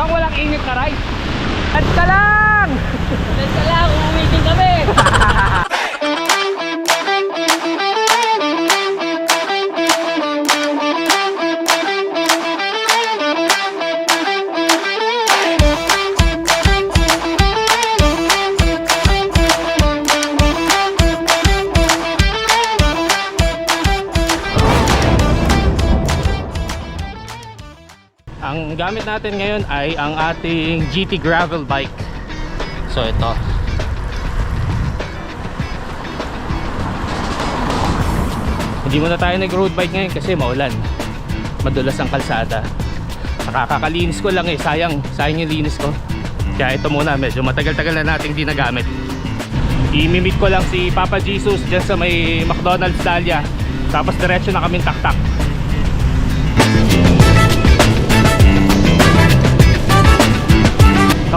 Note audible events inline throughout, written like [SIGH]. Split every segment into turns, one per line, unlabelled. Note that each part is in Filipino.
Pang walang init na ride. At ka lang!
Basta lang, uuwi din kami.
Ang gamit natin ngayon ay ang ating GT gravel bike. So ito. Hindi muna tayo nag road bike ngayon kasi maulan. Madulas ang kalsada. Nakakakalinis ko lang eh. Sayang, sayang yung linis ko. Kaya ito muna, medyo matagal-tagal na nating di nagamit. Imimit ko lang si Papa Jesus dyan sa may McDonald's Dahlia. Tapos diretso na kaming taktak.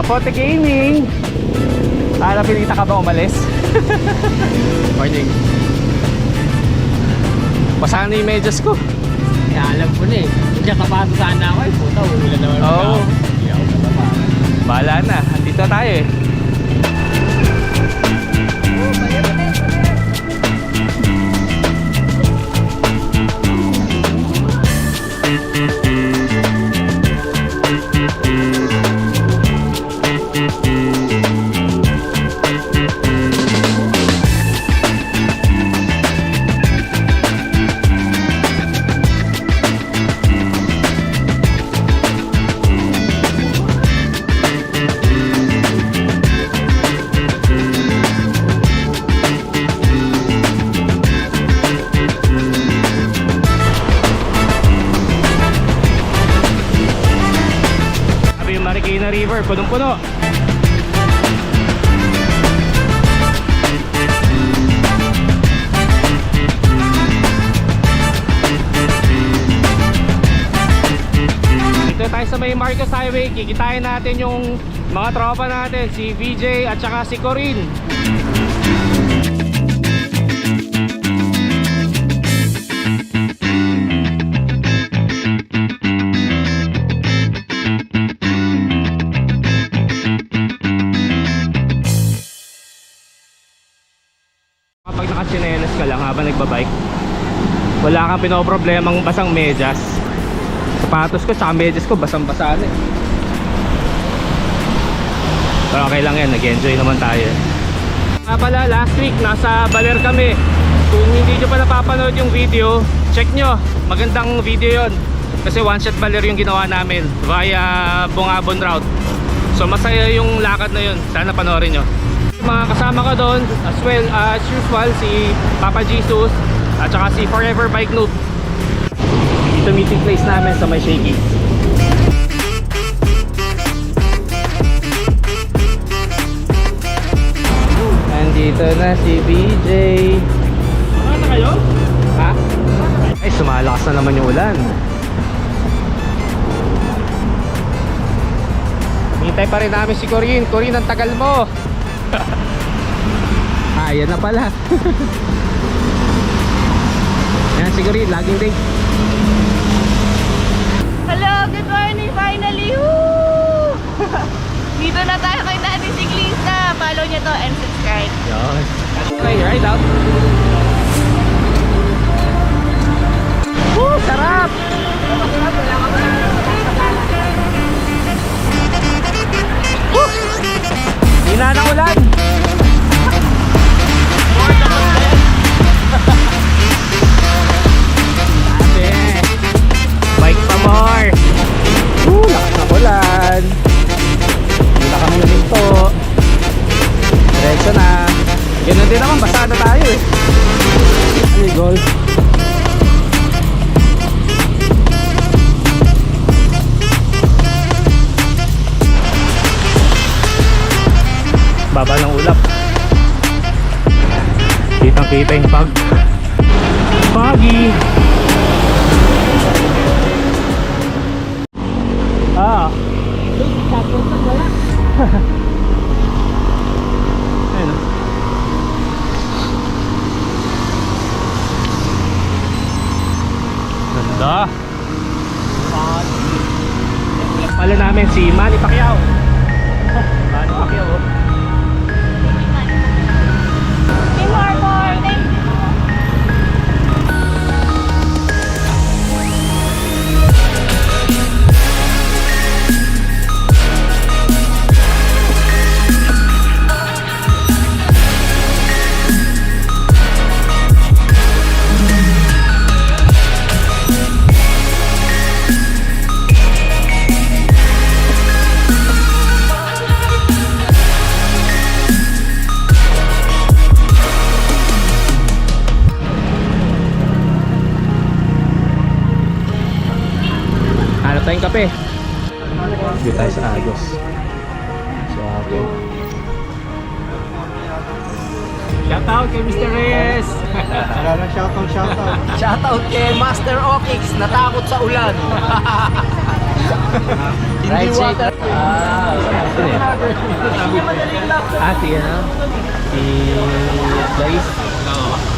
Kapote Gaming! Ah, napilita ka ba umalis? [LAUGHS] Morning. Basa na yung medyas ko.
Kaya alam ko na eh. Hindi kapato sana ako eh. Puta, ulan naman.
Oo.
Hindi ako natapakan.
Bahala na. Andito na tayo eh. Sabi yung Marikina River, punong-puno. Dito tayo sa may Marcos Highway, kikitain natin yung mga tropa natin, si VJ at saka si Corinne. Lang habang nagbabike, wala kang pinoproblemang basang medyas. Sapatos ko tsaka medyas ko basang-basa na eh. Pero okay lang yan, nag-enjoy naman tayo. Nga pala, last week nasa Baler kami. Kung hindi nyo pa napapanood yung video, check nyo. Magandang video yon Kasi one shot Baler yung ginawa namin via Bungabon route. So masaya yung lakad na yun. Sana panoorin nyo. Mga kasama ko doon as well as usual si Papa Jesus at saka si Forever Bike Noob. Dito meeting place namin sa may Shaky. Nandito na si BJ. Ano na kayo? Ha? Ay, sumalakas na naman yung ulan. Hintay pa rin namin si Corinne. Corinne, ang tagal mo. [LAUGHS] ah, yan na pala. [LAUGHS] yan si Corinne, laging late.
Hello, good morning finally! Woo! [LAUGHS] Dito na tayo kay Daddy Siglista. Follow niyo to and subscribe.
Yan. Okay, ride out. Hina! Kita yung pag. Pagi. Ah. Ayun. oh. Ganda. Pala namin si Manny Pacquiao. Manny Pacquiao. Tayong kape. Dito tayo sa Agos. So, okay. Shout out kay Mr. Reyes!
Shoutout, shoutout. [LAUGHS] Shoutout kay Master Okix, natakot sa ulan. [LAUGHS] Hindi water.
Ah? Ah, si ano? Si Blaze? Oo.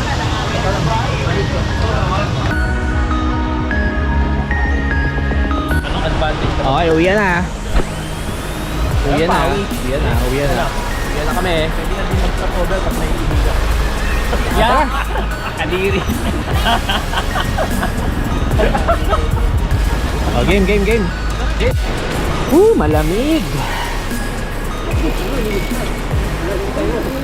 Advantage? Okay, uwi na. Uwi na. Uwi na. Uwi na. Uwi na kami.
Pwede na din mag-stop over pag may ibigan. [LAUGHS]
Yan! Kadiri. oh, game, game, game. Woo, malamig. Ulan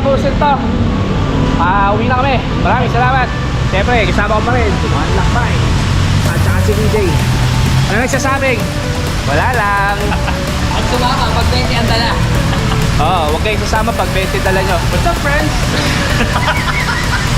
natapusin to. Pauwi na kami. Maraming salamat. Siyempre, kasama ko pa rin. One lakbay. At saka si DJ. Ano nagsasabing? Wala lang. [LAUGHS]
Pag sumama, pag 20 ang dala.
Oo, oh, huwag kayong sasama pag 20 dala nyo. What's up, friends? [LAUGHS]